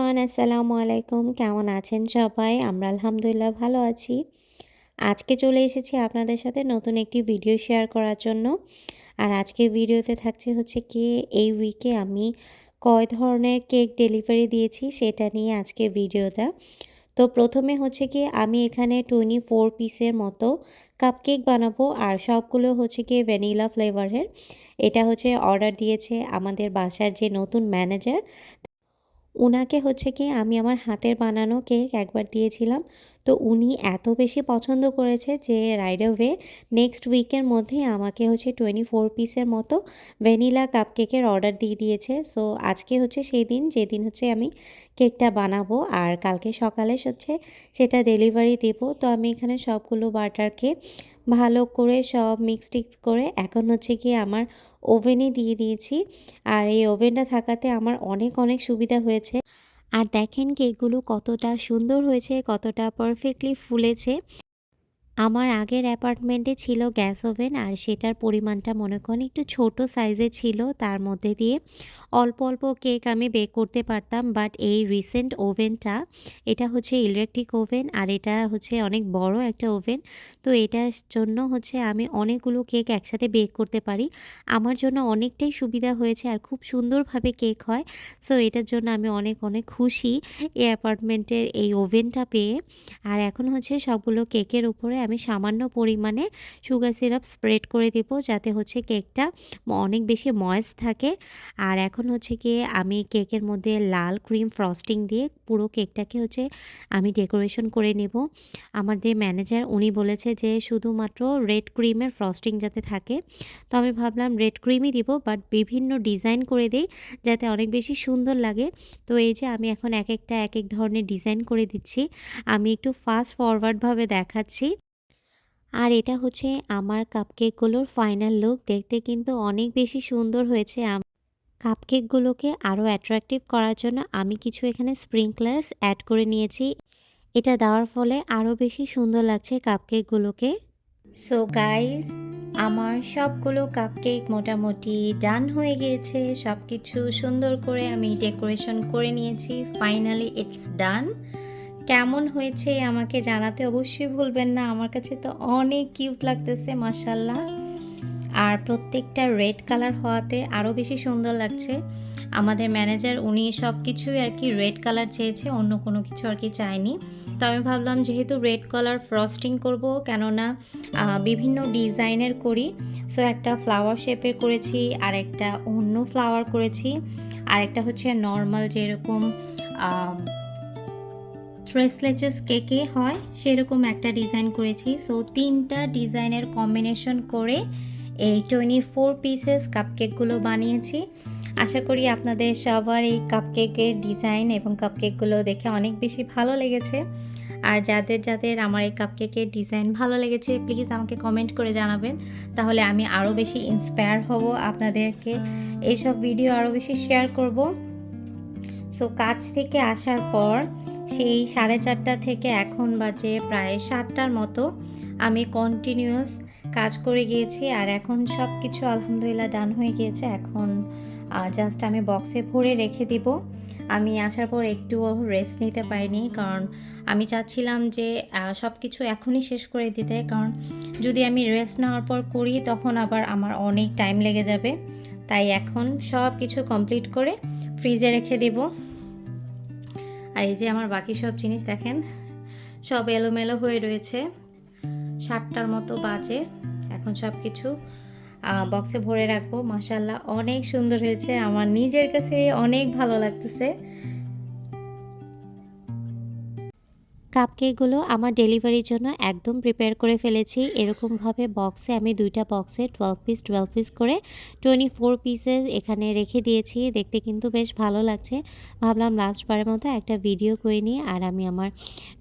Everyone আসসালামু আলাইকুম। কেমন আছেন সবাই? আমরা আলহামদুলিল্লাহ ভালো আছি। আজকে চলে এসেছি আপনাদের সাথে নতুন একটি ভিডিও শেয়ার করার জন্য। আর আজকে ভিডিওতে থাকছে হচ্ছে কি, এই উইকে আমি কয় ধরনের কেক ডেলিভারি দিয়েছি সেটা নিয়ে আজকে ভিডিওটা তো প্রথমে হচ্ছে কি, আমি এখানে টোয়েন্টি ফোর পিসের মতো কাপকেক বানাবো আর সবগুলো হচ্ছে কি ভ্যানিলা ফ্লেভারের এটা হচ্ছে অর্ডার দিয়েছে আমাদের বাসার যে নতুন ম্যানেজার উনাকে হচ্ছে কি, আমি আমার হাতের বানানো কেক একবার দিয়েছিলাম। তো উনি এত বেশি পছন্দ করেছে যে রাইড ওয়ে নেক্সট উইকের মধ্যে আমাকে হচ্ছে টোয়েন্টি ফোর পিসের মতো ভ্যানিলা কাপকেকের অর্ডার দিয়ে দিয়েছে। সো আজকে হচ্ছে সেই দিন, যেদিন হচ্ছে আমি কেকটা বানাবো আর কালকে সকালে হচ্ছে সেটা ডেলিভারি দেবো। তো আমি এখানে সবগুলো বাটারকে ভালো করে সব মিক্স টিক্স করে এখন হচ্ছে গিয়ে আমার ওভেনে দিয়ে দিয়েছি। আর এই ওভেনটা থাকাতে আমার অনেক অনেক সুবিধা হয়েছে। আর দেখেন কেকগুলো কতটা সুন্দর হয়েছে, কতটা পারফেক্টলি ফুলেছে। আমার আগের অ্যাপার্টমেন্টে ছিল গ্যাস ওভেন আর সেটার পরিমাণটা মনে করেন একটু ছোট সাইজে ছিল, তার মধ্যে দিয়ে অল্প অল্প কেক আমি বেক করতে পারতাম। বাট এই রিসেন্ট ওভেনটা, এটা হচ্ছে ইলেকট্রিক ওভেন আর এটা হচ্ছে অনেক বড় একটা ওভেন। তো এটার জন্য হচ্ছে আমি অনেকগুলো কেক একসাথে বেক করতে পারি। আমার জন্য অনেকটাই সুবিধা হয়েছে আর খুব সুন্দরভাবে কেক হয়। সো এটার জন্য আমি অনেক অনেক খুশি এই অ্যাপার্টমেন্টের এই ওভেনটা পেয়ে। আর এখন হচ্ছে সবগুলো কেকের উপরে আমি সামান্য পরিমাণে সুগার সিরাপ স্প্রেড করে দেবো, যাতে হচ্ছে কেকটা অনেক বেশি ময়েস থাকে। আর এখন হচ্ছে গিয়ে আমি কেকের মধ্যে লাল ক্রিম ফ্রস্টিং দিয়ে পুরো কেকটাকে হচ্ছে আমি ডেকোরেশন করে নেব। আমার যে ম্যানেজার উনি বলেছে যে শুধুমাত্র রেড ক্রিমের ফ্রস্টিং যাতে থাকে। তো আমি ভাবলাম রেড ক্রিমই দিব বাট বিভিন্ন ডিজাইন করে দিই যাতে অনেক বেশি সুন্দর লাগে। তো এই যে আমি এখন এক একটা, এক এক ধরনের ডিজাইন করে দিচ্ছি। আমি একটু ফাস্ট ফরওয়ার্ডভাবে দেখাচ্ছি। আর এটা হচ্ছে আমার কাপকেকগুলোর ফাইনাল লুক দেখতে কিন্তু অনেক বেশি সুন্দর হয়েছে কাপকেকগুলোকে আরও অ্যাট্রাকটিভ করার জন্য আমি কিছু এখানে স্প্রিংকলার্স অ্যাড করে নিয়েছি। এটা দেওয়ার ফলে আরও বেশি সুন্দর লাগছে কাপকেকগুলোকে সো গাইস আমার সবগুলো কাপকেক মোটামুটি ডান হয়ে গিয়েছে। সব কিছু সুন্দর করে আমি ডেকোরেশন করে নিয়েছি। ফাইনালি ইটস ডান কেমন হয়েছে আমাকে জানাতে অবশ্যই ভুলবেন না। আমার কাছে তো অনেক কিউট লাগতেছে মাসাল্লাহ আর প্রত্যেকটা রেড কালার হওয়াতে আরও বেশি সুন্দর লাগছে। আমাদের ম্যানেজার উনি সব কিছুই আর কি রেড কালার চেয়েছে, অন্য কোনো কিছু আর কি চায়নি। তো আমি ভাবলাম, যেহেতু রেড কালার ফ্রস্টিং করব, কেননা বিভিন্ন ডিজাইনের করি সো একটা ফ্লাওয়ার শেপের করেছি, আর একটা অন্য ফ্লাওয়ার করেছি। আর একটা হচ্ছে নর্মাল যেরকম ট্রেসলেচেস কেকে হয়, সেরকম একটা ডিজাইন করেছি। সো তিনটা ডিজাইনের কম্বিনেশন করে এই টোয়েন্টি ফোর পিসেস কাপকেকগুলো বানিয়েছি। আশা করি আপনাদের সবার এই কাপকেকের ডিজাইন এবং কাপকেকগুলো দেখে অনেক বেশি ভালো লেগেছে। আর যাদের যাদের আমার এই কাপকেকের ডিজাইন ভালো লেগেছে প্লিজ আমাকে কমেন্ট করে জানাবেন। তাহলে আমি আরও বেশি ইন্সপায়ার হব আপনাদেরকে। এইসব ভিডিও আরও বেশি শেয়ার করব। সো কাজ থেকে আসার পর সেই সাড়ে চারটা থেকে এখন বাজে প্রায় সাতটার মতো। আমি কন্টিনিউয়াস কাজ করে গিয়েছি আর এখন সব কিছু আলহামদুলিল্লাহ ডান হয়ে গিয়েছে। এখন জাস্ট আমি বক্সে ভরে রেখে দিব। আমি আসার পর একটুও রেস্ট নিতে পারিনি কারণ আমি চাচ্ছিলাম যে সব কিছু এখনই শেষ করে দিতে। কারণ যদি আমি রেস্ট নেওয়ার পর করি তখন আবার আমার অনেক টাইম লেগে যাবে। তাই এখন সব কিছু কমপ্লিট করে ফ্রিজে রেখে দিব। আর এই যে আমার বাকি সব জিনিস দেখেন, সব এলোমেলো হয়ে রয়েছে। সাতটার মতো বাজে। এখন সব কিছু বক্সে ভরে রাখব। মাসাল্লাহ অনেক সুন্দর হয়েছে। আমার নিজের কাছে অনেক ভালো লাগতেছে। কাপকেকগুলো আমার ডেলিভারির জন্য একদম প্রিপেয়ার করে ফেলেছি। এরকমভাবে বক্সে আমি দুইটা বক্সে টুয়েলভ পিস টুয়েলভ পিস করে টোয়েন্টি ফোর পিসেস এখানে রেখে দিয়েছি। দেখতে কিন্তু বেশ ভালো লাগছে। ভাবলাম লাস্টবারের মতো একটা ভিডিও করে নিই। আর আমি আমার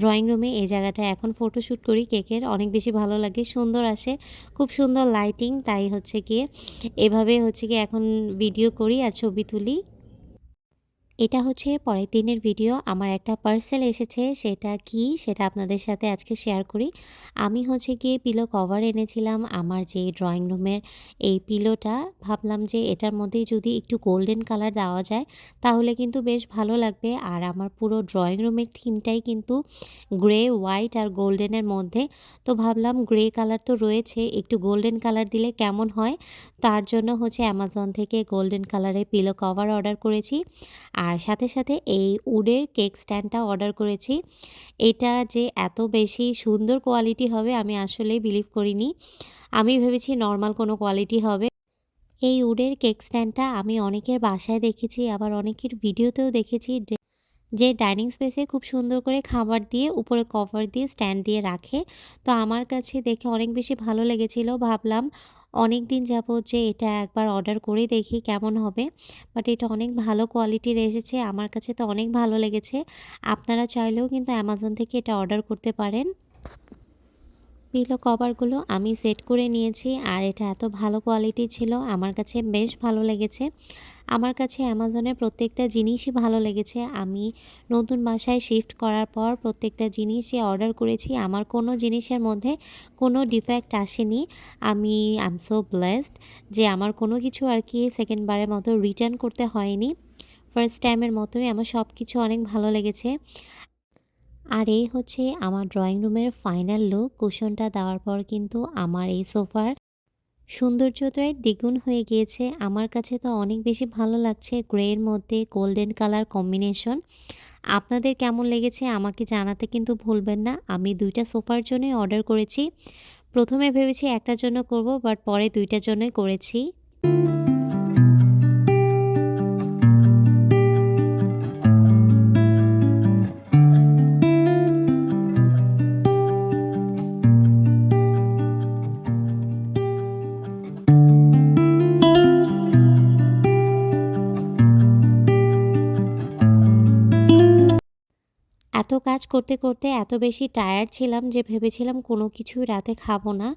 ড্রয়িং রুমে এই জায়গাটা এখন ফটোশ্যুট করি। কেকের অনেক বেশি ভালো লাগে, সুন্দর আসে, খুব সুন্দর লাইটিং তাই হচ্ছে গিয়ে এভাবে হচ্ছে গিয়ে এখন ভিডিও করি আর ছবি তুলি। এটা হচ্ছে পরের দিনের ভিডিও আমার একটা পার্সেল এসেছে, সেটা কি সেটা আপনাদের সাথে আজকে শেয়ার করি। আমি হচ্ছে গিয়ে পিলো কভার এনেছিলাম। আমার যে ড্রয়িং রুমের এই পিলোটা ভাবলাম যে এটার মধ্যে যদি একটু গোল্ডেন কালার দেওয়া যায়, তাহলে কিন্তু বেশ ভালো লাগবে। আর আমার পুরো ড্রয়িং রুমের থিমটাই কিন্তু গ্রে হোয়াইট আর গোল্ডেনের মধ্যে। তো ভাবলাম গ্রে কালার তো রয়েছে, একটু গোল্ডেন কালার দিলে কেমন হয়? তার জন্য হচ্ছে অ্যামাজন থেকে গোল্ডেন কালারের পিলো কভার অর্ডার করেছি। আর সাথে সাথে এই উডের কেক স্ট্যান্ডটা অর্ডার করেছি। এটা যে এত বেশি সুন্দর কোয়ালিটি হবে আমি আসলেই বিলিভ করিনি। আমি ভেবেছি নর্মাল কোনো কোয়ালিটি হবে। এই উডের কেক স্ট্যান্ডটা আমি অনেকের বাসায় দেখেছি, আবার অনেকের ভিডিওতেও দেখেছি যে ডাইনিং স্পেসে খুব সুন্দর করে খাবার দিয়ে উপরে কভার দিয়ে স্ট্যান্ড দিয়ে রাখে। তো আমার কাছে দেখে অনেক বেশি ভালো লেগেছিল। ভাবলাম অনেক দিন যাব যে এটা একবার অর্ডার করে দেখি কেমন হবে। বাট এটা অনেক ভালো কোয়ালিটির এসেছে। আমার কাছে তো অনেক ভালো লেগেছে। আপনারা চাইলেও কিন্তু অ্যামাজন থেকে এটা অর্ডার করতে পারেন। পিলো কভারগুলো আমি সেট করে নিয়েছি আর এটা এত ভালো কোয়ালিটি ছিল, আমার কাছে বেশ ভালো লেগেছে। আমার কাছে অ্যামাজনের প্রত্যেকটা জিনিসই ভালো লেগেছে। আমি নতুন বাসায় শিফট করার পর প্রত্যেকটা জিনিসই অর্ডার করেছি। আমার কোনো জিনিসের মধ্যে কোনো ডিফেক্ট আসেনি। আমি আই এম সো ব্লেসড যে আমার কোনো কিছু আর কি সেকেন্ডবারের মতো রিটার্ন করতে হয়নি। ফার্স্ট টাইমের মতোই আমার সব কিছু অনেক ভালো লেগেছে। আর এই হচ্ছে আমার ড্রয়িং রুমের ফাইনাল লুক কুশনটা দেওয়ার পর কিন্তু আমার এই সোফার সৌন্দর্যটাই দ্বিগুণ হয়ে গিয়েছে। আমার কাছে তো অনেক বেশি ভালো লাগছে গ্রের মধ্যে গোল্ডেন কালার কম্বিনেশন আপনাদের কেমন লেগেছে আমাকে জানাতে কিন্তু ভুলবেন না। আমি দুইটা সোফার জন্যই অর্ডার করেছি। প্রথমে ভেবেছি একটার জন্য করব বাট পরে দুইটার জন্যই করেছি। কাজ করতে করতে এত বেশি টায়ার্ড ছিলাম যে ভেবেছিলাম কোনো কিছু রাতে খাব না।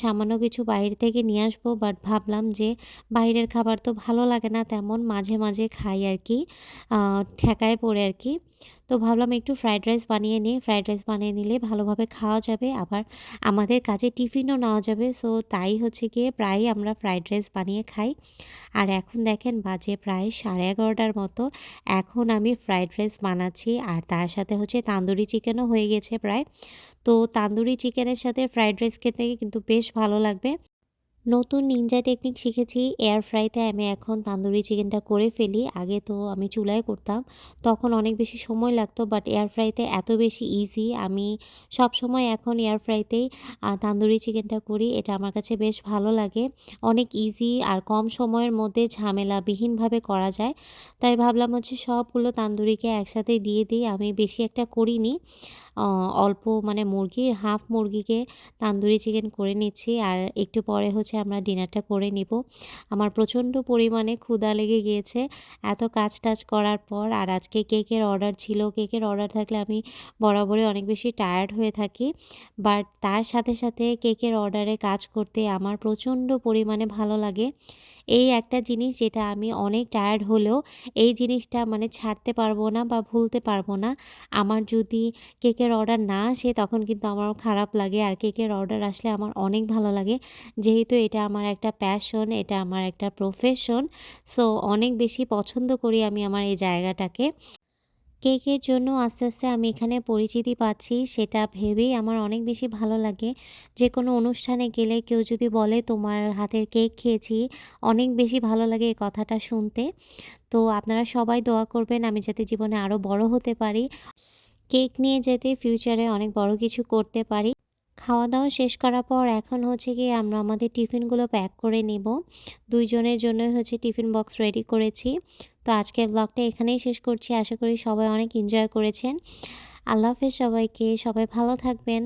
সামান্য কিছু বাইরে থেকে নিয়ে আসব বাট ভাবলাম যে বাইরের খাবার তো ভালো লাগে না, তেমন মাঝে মাঝে খাই আর কি। ঠেকায় পড়ে আর কি। তো ভাবলাম একটু ফ্রাইড রাইস বানিয়ে নিই। ফ্রাইড রাইস বানিয়ে নিলে ভালোভাবে খাওয়া যাবে। আবার আমাদের কাজে টিফিনও নেওয়া যাবে। সো তাই হচ্ছে গিয়ে প্রায়ই আমরা ফ্রাইড রাইস বানিয়ে খাই। আর এখন দেখেন বাজে প্রায় সাড়ে এগারোটার মতো। এখন আমি ফ্রাইড রাইস বানাচ্ছি। আর তার সাথে হচ্ছে তান্দুরি চিকেনও হয়ে গেছে প্রায়। তো তান্দুরি চিকেনের সাথে ফ্রাইড রাইস খেতে কিন্তু বেশ ভালো লাগবে। নতুন নিনজা টেকনিক শিখেছি এয়ার ফ্রাইতে আমি এখন তান্দুরি চিকেনটা করে ফেলি। আগে তো আমি চুলায় করতাম, তখন অনেক বেশি সময় লাগতো বাট এয়ার ফ্রাইতে এত বেশি ইজি আমি সব সময় এখন এয়ার ফ্রাইতেই তান্দুরি চিকেনটা করি, এটা আমার কাছে বেশ ভালো লাগে। অনেক ইজি আর কম সময়ের মধ্যে ঝামেলাবিহীনভাবে করা যায়। তাই ভাবলাম হচ্ছে সবগুলো তান্দুরিকে একসাথে দিয়ে দিই, আমি বেশি একটা করিনি। অল্প মানে মুরগির হাফ মুরগিকে তান্দুরি চিকেন করে নিচ্ছি, আর একটু পরে হচ্ছে আমরা ডিনারটা করে নিব। আমার প্রচণ্ড পরিমাণে ক্ষুধা লেগে গিয়েছে। এত কাজ টাজ করার পর আর আজকে কেকের অর্ডার ছিল। কেকের অর্ডার থাকলে আমি বরাবরই অনেক বেশি টায়ার্ড হয়ে থাকি। বাট তার সাথে সাথে কেকের অর্ডারে কাজ করতে আমার প্রচণ্ড পরিমাণে ভালো লাগে। এই একটা জিনিস যেটা আমি অনেক টায়ার্ড হলেও এই জিনিসটা মানে ছাড়তে পারব না বা ভুলতে পারব না। আমার যদি কেকের অর্ডার না আসে তখন কিন্তু আমার খারাপ লাগে আর কেকের অর্ডার আসলে আমার অনেক ভালো লাগে। যেহেতু এটা আমার একটা প্যাশন এটা আমার একটা প্রফেশন সো অনেক বেশি পছন্দ করি আমি আমার এই জায়গাটাকে। কেকের জন্য আস্তে আস্তে আমি এখানে পরিচিতি পাচ্ছি, সেটা ভেবেই আমার অনেক বেশি ভালো লাগে। যে কোনো অনুষ্ঠানে গেলে কেউ যদি বলে, তোমার হাতের কেক খেয়েছি। অনেক বেশি ভালো লাগে এই কথাটা শুনতে। তো আপনারা সবাই দোয়া করবেন আমি যাতে জীবনে আরও বড় হতে পারি। কেক নিয়ে যেতে ফিউচারে অনেক বড় কিছু করতে পারি। খাওয়া দাওয়া শেষ করার পর এখন হচ্ছে গিয়ে আমরা আমাদের টিফিনগুলো প্যাক করে নেব। দুইজনের জন্য হচ্ছে টিফিন বক্স রেডি করেছি। তো আজকের ব্লগটা এখানেই শেষ করছি। আশা করি সবাই অনেক এনজয় করেছেন। আল্লাহ হাফেজ সবাইকে। সবাই ভালো থাকবেন।